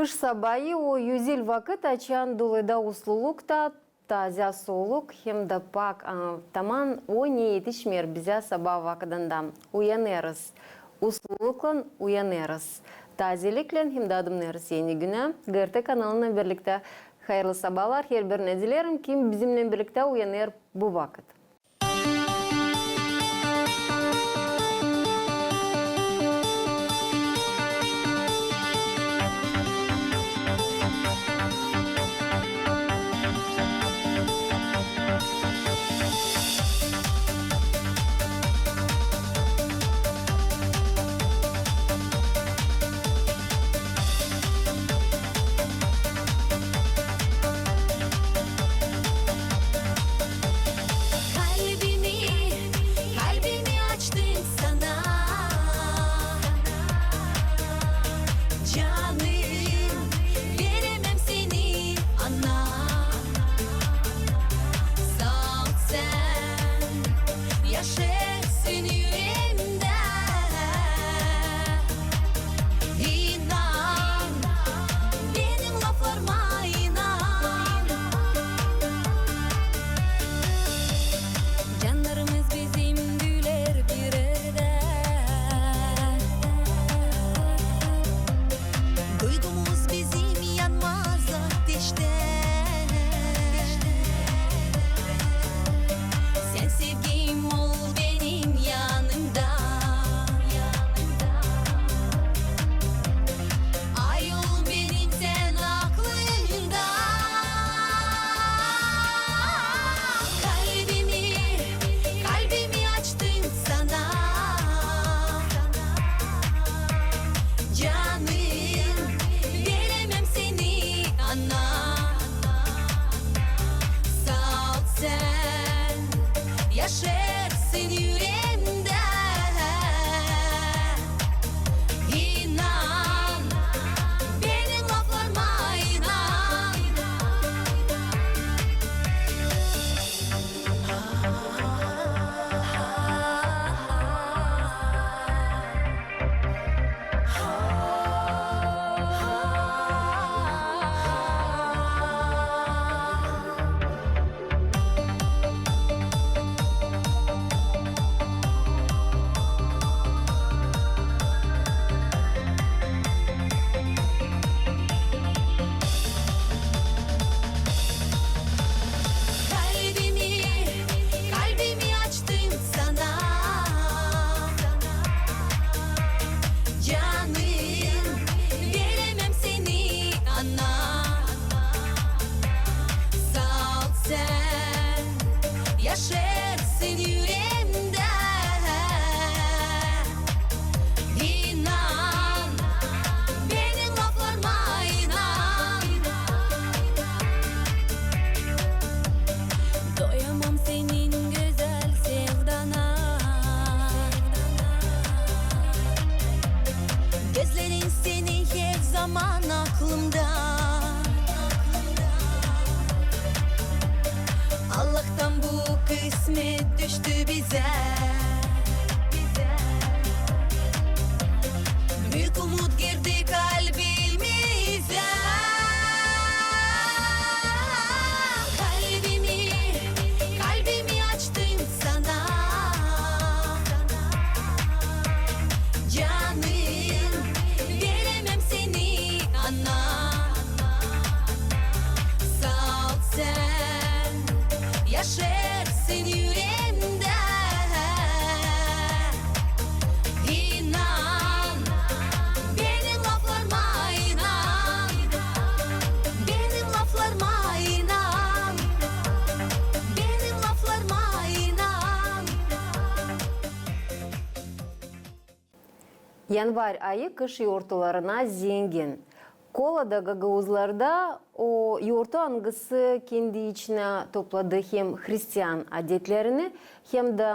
Кыш сабайы о юзел вакыт ачан дулыда услулук та тазя солук хемді пак таман о не етишмер бизя саба вакыдында уянерыз. Услулуклан уянерыз. Тазеликлен хемдадымнерыз ені күні ГРТ каналына бірлікті. Хайырлы сабалар, хер бір нәзілерім, кем бізімнен бірлікті уянер бұ вакыт. Yanvar ayı kış yurtlarına zengin. Kola'da Gagavuzlar'da o yurtu angısı kendi içine topladı hem Hristiyan adetlerini hem de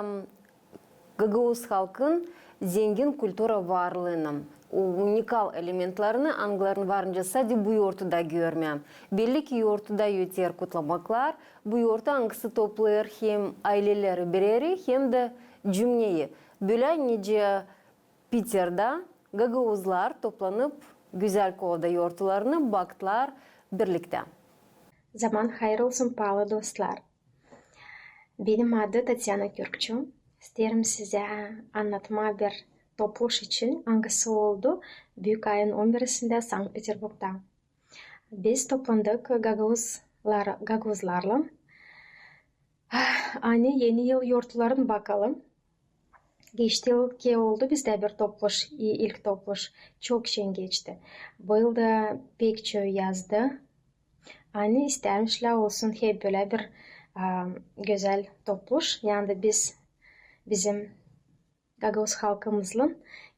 Gagavuz halkın zengin kultura varlığını, o unikal elementlerini Angların varınca sadece bu yurtuda görmem. Belli ki yurtuda yeter kutlamaklar, bu yurtu angısı toplayır hem aileleri bireri hem de cümleyi. Böyle nice Питерда ГГУзлар топланып, гүзәл кода йортларны бактлар берлектә. Заман хайрылсын палы достлар. Бенім ады Татьяна Кюркчу. Стерім сізе анатма бір топлыш үшін аңғысы олды бүйік айын 11-сінде Санкт-Петербургта. Біз топландық гагузларлы. Ане ені ел йортларын бақалым. Yılki oldu bizde bir topluluş, ilk topluluş. Çok şen geçti. Bu yılda pek çok yazdı. Hani istermişler olsun hep böyle bir a, güzel topluluş. Yani biz bizim Gagavuz halkımızla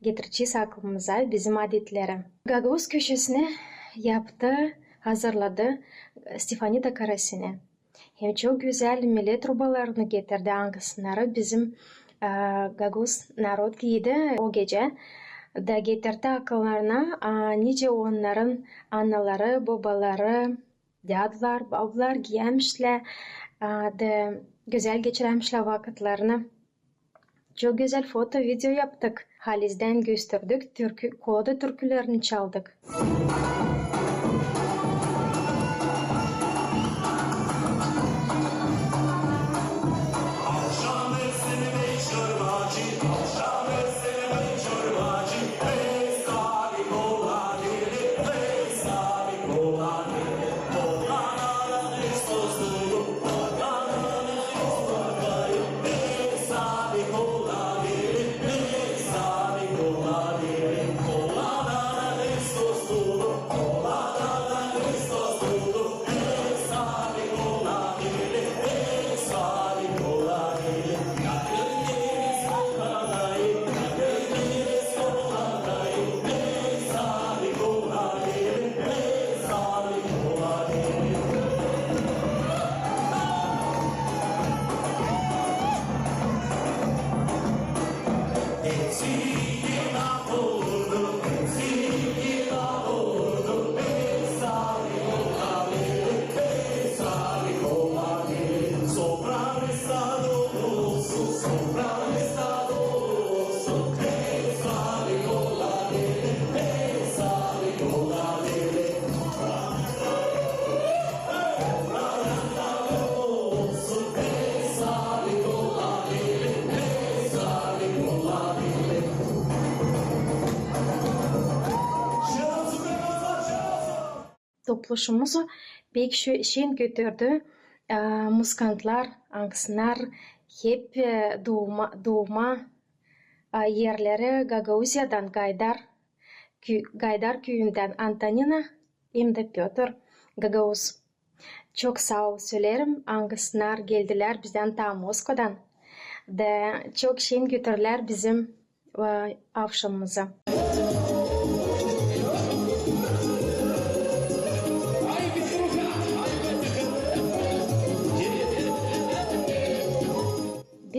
getireceğiz aklımıza bizim adetleri. Gagavuz köşesini yaptı, hazırladı Stefanida Karasine. Hem çok güzel millet trubalarını getirdi hangisleri bizim gaguz народ кийди о гече да кетерде акылларына неже онларын аналары бабалары дядлар бабылар киямишле да güzel geçirmişler güzel foto video yaptık. Halizden gösterdik, коды. Topluşumuzu pek şu şen götürdü. Ee, muskantlar, angsınlar hep e, doğma, doğma e, yerleri Gagauzya'dan Gaydar, Gaydar köyünden Antonina hem de Piotr Gagauz. Çok sağ ol söylerim. Angsınlar geldiler bizden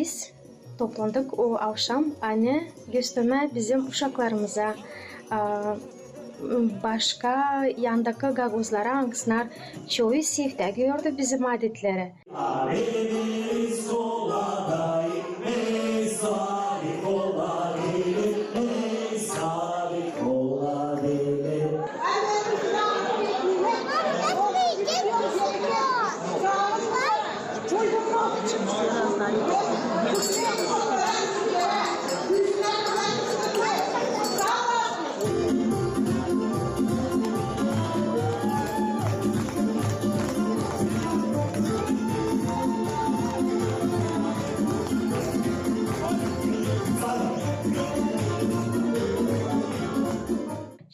biz toplandık o avşam anne Rüstəmə bizim uşaqlarımıza başqa yandakı qağozlara anqısnar çoyu sevdə gördü bizim adətləri. Aleyhi solada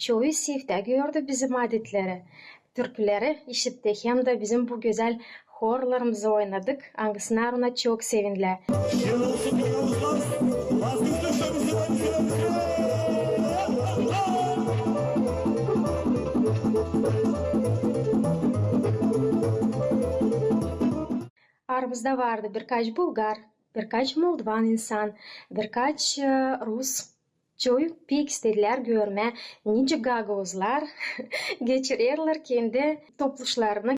Çoğu sevde gördü bizim adetleri. Türküleri işitti hem de bizim bu güzel horlarımızı oynadık. Hangisine ona çok sevindiler. Aramızda vardı birkaç Bulgar, birkaç Moldovan insan, birkaç e, Rus. Çoğu pek istediler görme nice gagozlar geçirirler kendi topluşlarını.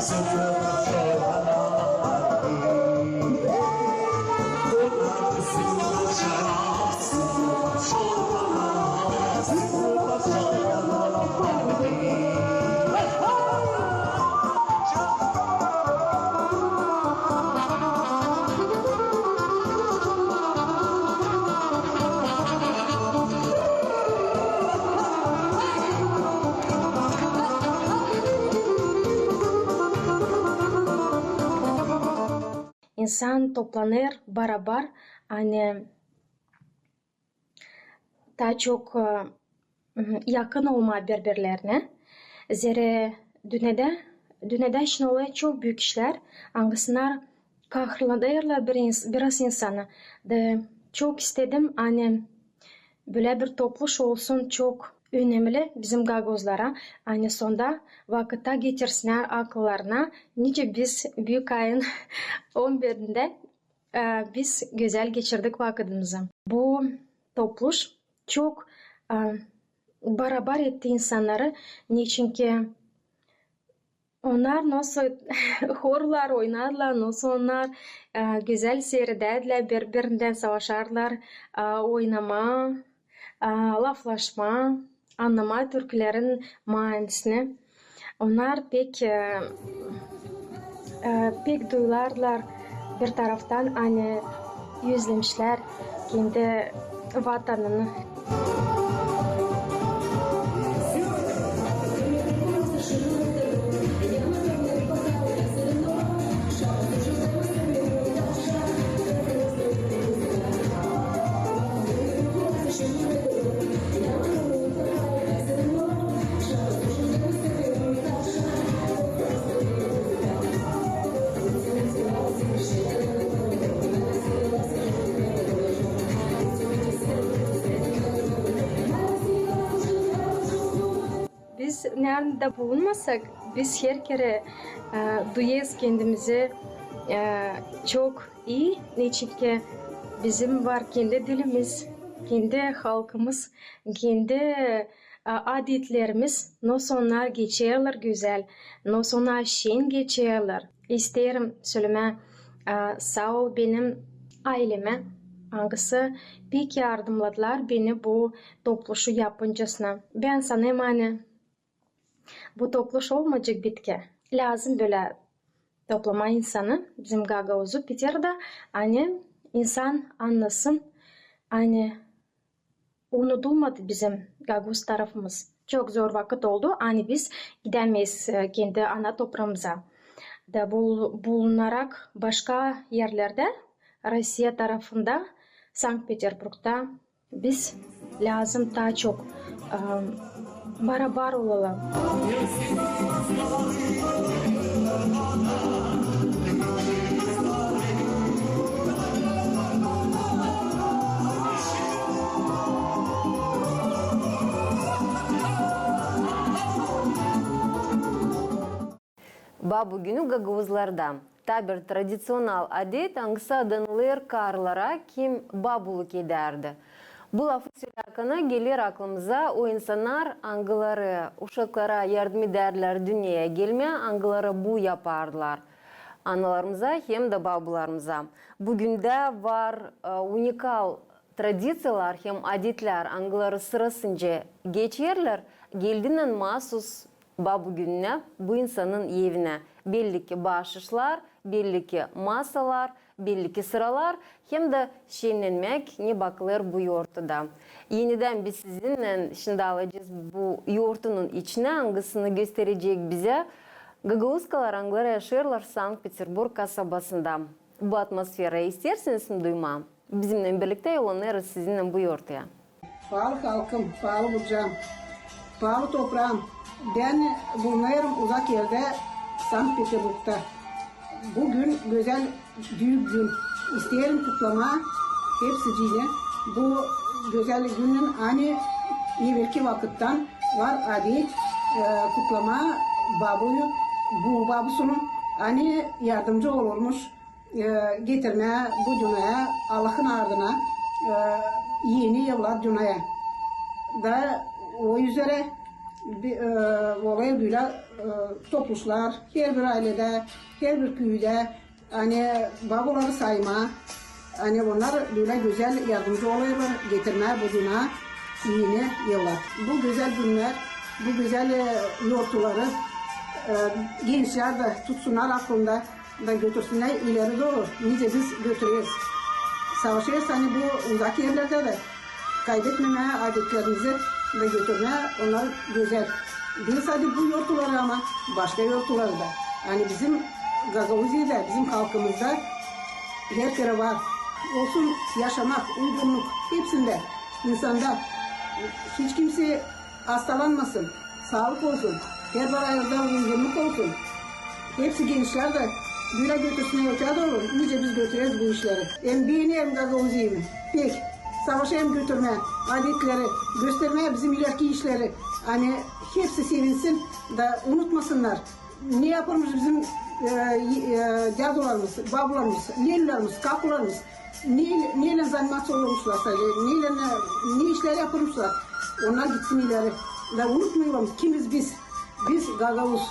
Sıfır insan toplanır beraber hani daha çok yakın olma birbirlerine. Zira dünyada, dünyada için olan çok büyük işler. Hangisler kahrlanırlar bir ins- biraz insanı. De çok istedim hani böyle bir topluluş olsun çok Hani sonda vakitte getirsinler akıllarına. Nice biz büyük ayın 11'inde e, biz güzel geçirdik vakitimizi. Bu topluluş çok e, beraber etti insanları. Niçin ki onlar nasıl horlar oynarlar, nasıl onlar e, güzel seyrederler, birbirinden savaşarlar, e, oynama, e, laflaşma, anlama türkülerin manasını. Onlar pek e, e, pek duyarlar bir taraftan hani yüzlemişler kendi vatanını. Nerede bulunmasak biz her kere e, duyuyoruz kendimizi e, çok iyi. Niçin ki bizim var kendi dilimiz, kendi halkımız, kendi e, adetlerimiz. Nasıl onlar geçiyorlar güzel, nasıl onlar şen geçiyorlar. İsterim söyleme e, sağ ol benim aileme. Hangisi pek yardımladılar beni bu topluşu yapıncasına. Ben sanırım hani bu topluluş olmayacak bitki. Lazım böyle toplama insanı bizim Gagavuz'u Peter'de hani insan anlasın hani unutulmadı bizim Gagavuz tarafımız. Çok zor vakit oldu. Hani biz gidemeyiz e, kendi ana toprağımıza. Da bul, bulunarak başka yerlerde Rusya tarafında Peterburg'da biz lazım daha çok e, барабарулала. Бабу күні гагауызларда табер традиционал адет аңғыса дэнлэр карлара ким бабулы кейдарды Bu lafı söylerken gelir aklımıza o insanlar angıları, uşaklara yardım ederler dünyaya gelme, angıları bu yaparlar. Analarımıza hem de babularımıza. Bugün de var e, unikal tradisiyalar hem adetler angıları sırasınca geçerler. Geldiğinden mahsus Babu gününe bu insanın evine belli ki bahşişler, belli ki masalar, belli ki sıralar hem de şenlenmek ne bakılır bu yoğurtuda. Yeniden biz sizinle şimdi alacağız bu yoğurtunun içine hangisini gösterecek bize. Gagauskalar anglar yaşarlar Sankt Peterburg kasabasında. Bu atmosfera isterseniz mi duymam? Bizimle birlikte yollanırız sizinle bu yoğurtuya. Pahalı halkım, pahalı burcam, pahalı toprağım. Ben bulunuyorum uzak yerde Sankt Peterburg'da. Bugün güzel büyük gün. İsteyelim kutlama hepsiciyle. Bu güzel günün ani evvelki vakitten var adet e, kutlama babuyu bu babusunun ani yardımcı olurmuş e, getirmeye bu dünyaya Allah'ın ardına e, yeni evlat dünyaya da o üzere bir, e, olay böyle e, topluşlar her bir ailede, her bir köyde hani babaları sayma hani onlar böyle güzel yardımcı oluyorlar getirme bu dünya yeni yıllar. Bu güzel günler, bu güzel e, yortuları e, gençler de tutsunlar aklında da götürsünler ileri doğru. Nice biz götürüyoruz. Savaşıyoruz hani bu uzak yerlerde de kaybetmeme adetlerimizi de götürme onlar güzel. Değil sadece bu yortuları ama başka yortuları da. Yani bizim Gagavuzi'de, bizim halkımızda her kere var. Olsun yaşamak, uygunluk hepsinde insanda hiç kimse hastalanmasın. Sağlık olsun. Her bir ayında uygunluk olsun. Hepsi gençler de böyle götürsün öte de olur. İyice biz götürürüz bu işleri. Hem beyni hem gazozuyum. Pek. Savaşa hem götürme, adetleri, göstermeye bizim ileriki işleri. Hani hepsi sevinsin da unutmasınlar. Ne yaparmış bizim e, e, cadularımız, babularımız, leylilerimiz, kapılarımız. Ne, neyle zannat olmuşlar sadece, neyle, ne işler yapılmışlar. Onlar gitsin ileri. Da unutmayalım kimiz biz. Biz Gagavuz.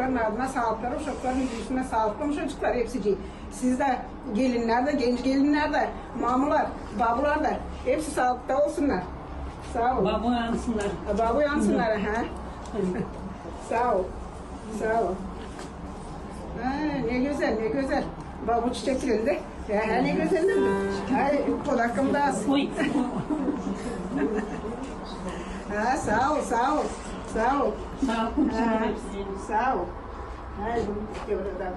Uşakların adına sağlıkları, uşakların yüzüne sağlıklı çocuklar hepsi. Siz de gelinler de, genç gelinler de, mamular, babular da hepsi sağlıkta olsunlar. Sağ ol. Babu yansınlar. Babu yansınlar ha. Sağ ol. Sağ ol. Ha, ne güzel, ne güzel. Babu çiçeklerinde. Ya, ne güzel değil mi? Ay, kodakım da az. Ha, sağ ol, sağ ol. Sağ ol. Sağ olun. Ha, hepsi. Sağ ol. Ay, bunu devre daha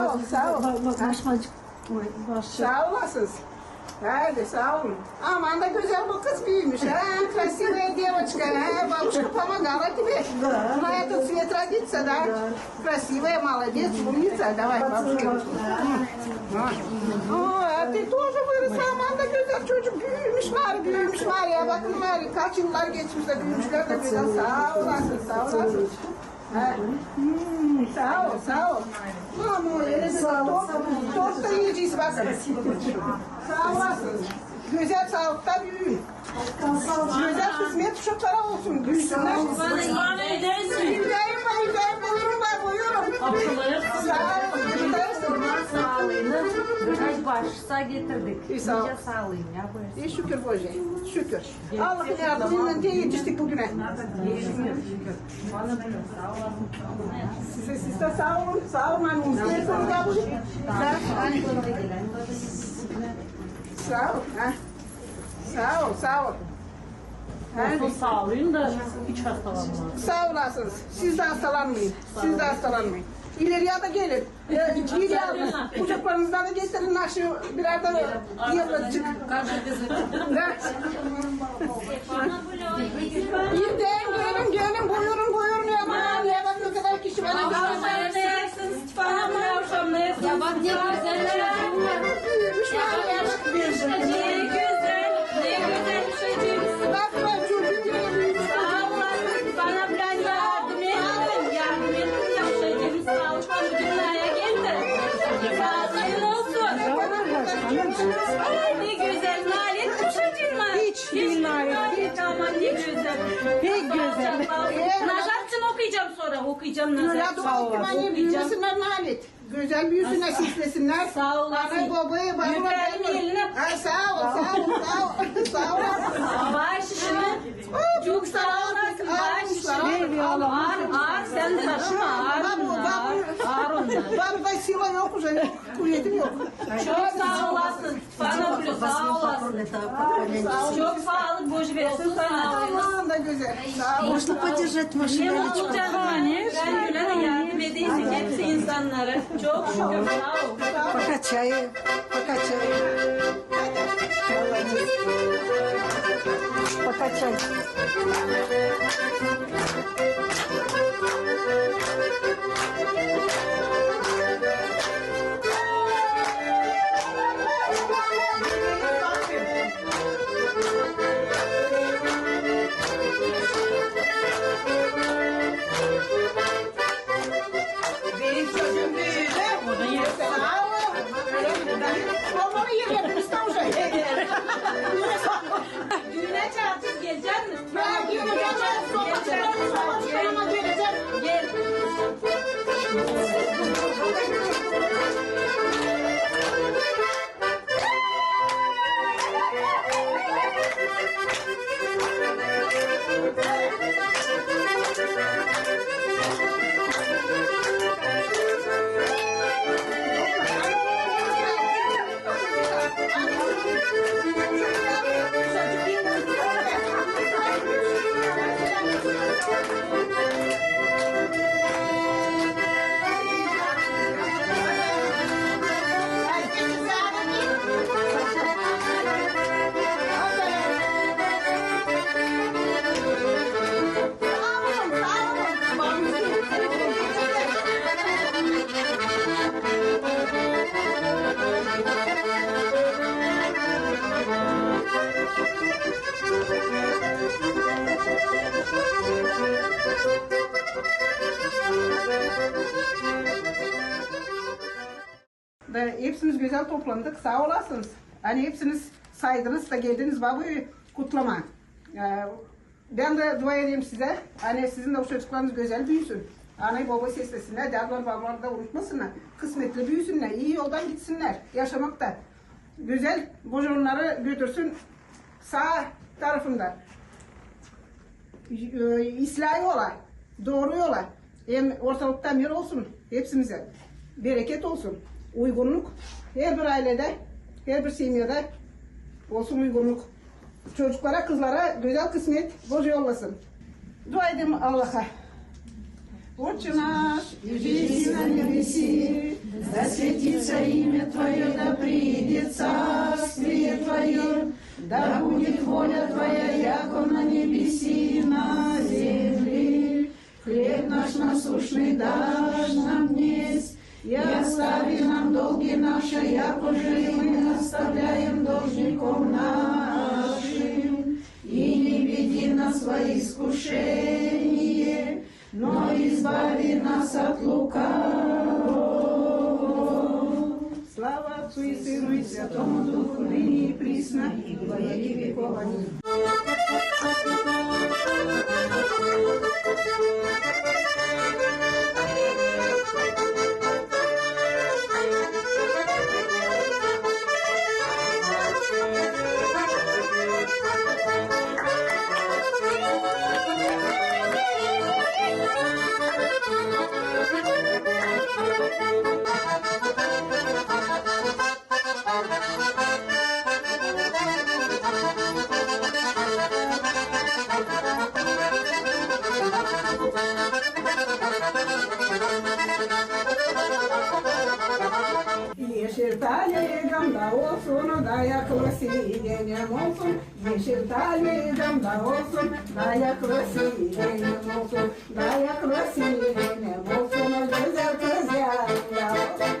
Sağ ol, sağ ol. Sağ olasınız. Hadi sağ olun. Aman da güzel bu kız büyümüş ha. Красивая девочка, ha. Бабушка помогала тебе. На этот свет родиться, да? Красивая, молодец, умница. Давай, бабушка. О, а ты тоже выросла. Aman da güzel çocuk büyümüş var, büyümüş var ya. Bakın var ya, kaç yıllar geçmiş de büyümüşler de güzel. Sağ olasın, sağ olasın. Hmm, sağ ol, sağ ol. Ama öyle de top, top da yiyeceğiz bakın. Sağ olasın. Güzel sağlıkta büyüyün. Güzel kısmet uşaklara olsun. Büyüsünler. Bana edersin. Yüzeyim ben, yüzeyim buyurun ben, buyurun. Aptaları Sağ olun, yüzeyim. Sağlığını kaç başsa getirdik. İyi, sağ ol. Nice sağlığın ya böyle. İyi şükür Boże, şükür. Allah'ın yardımıyla diye yetiştik bugüne. Size, siz de sağ olun, sağ olun annemiz. Telefonunu da bu. Sağ ol. Sağ ol, sağ ol. bu sağlayın da hiç hastalanmaz. Sağ olasınız. Siz de hastalanmayın. Siz de hastalanmayın. İleriye de gelin. İleriye de. Kucaklarınızdan da getirin aşı birer de yıllıcık. Gidin gelin gelin. Buyurun buyurun. Ya bak ne kadar kişi bana Ya bak ne güzel Najat'cığım okuyacağım sonra okuyacağım Ya Najat. dua edin anne büyümesinler nalet. Güzel büyüsünler, şişlesinler. Sağ olasın. Anne babayı bana Yüreğin eline- Ay sağ ol, sağ ol, sağ ol. Sağ ol. Baş şişini. Çok sağ olasın. Baş şişini. Ağır ağır sen de taşıma ağır. Babu, babu. Ağır onlar. Babu da sila yok, kuzey yok. Kuvvetim yok. Çok sağ olasın. Bana bile sağ olasın. Çok sağlık boş versin sana. Aman da güzel. Sağ ol. Можно подержать Ne машину? mutlu canıma. Ben güle de yardım edeyim. Hepsi insanlara. Çok şükür sağ ol. Покачай, покачай. Покачай. Benim güzel toplandık. Sağ olasınız. Hani hepsiniz saydınız da geldiniz babayı kutlama. Ee, ben de dua edeyim size. Hani sizin de o çocuklarınız güzel büyüsün. Anayı babayı seslesinler. Derler babaları da unutmasınlar. Kısmetli büyüsünler. iyi yoldan gitsinler. Yaşamakta. Güzel bojonları götürsün sağ tarafında. Ee, İslahi ola. Doğru yola. Hem ortalıkta mir olsun hepsimize. Bereket olsun. Uygunluk. Her bir ailede, her bir simyada olsun uygunluk. Çocuklara, kızlara güzel kısmet Boz yollasın. Dua edeyim Allah'a. Отче иди на небеси, да светится имя Твое, да приидет царствие Твое, да будет воля Твоя, яко на небеси и на земле. Хлеб наш насущный дашь нам днесь, и остави нам долги наши, яко же и мы оставляем должником нашим. И не веди нас во искушение, но избави нас от лукавого. Слава Отцу и Сыну и Святому Духу, ныне и присно, и во веки веков. Аминь. Italia olsun, dayaklı sirenem olsun. Yeşil talyaydan da olsun, dayaklı sirenem olsun. Dayaklı sirenem olsun, güzel kız ya.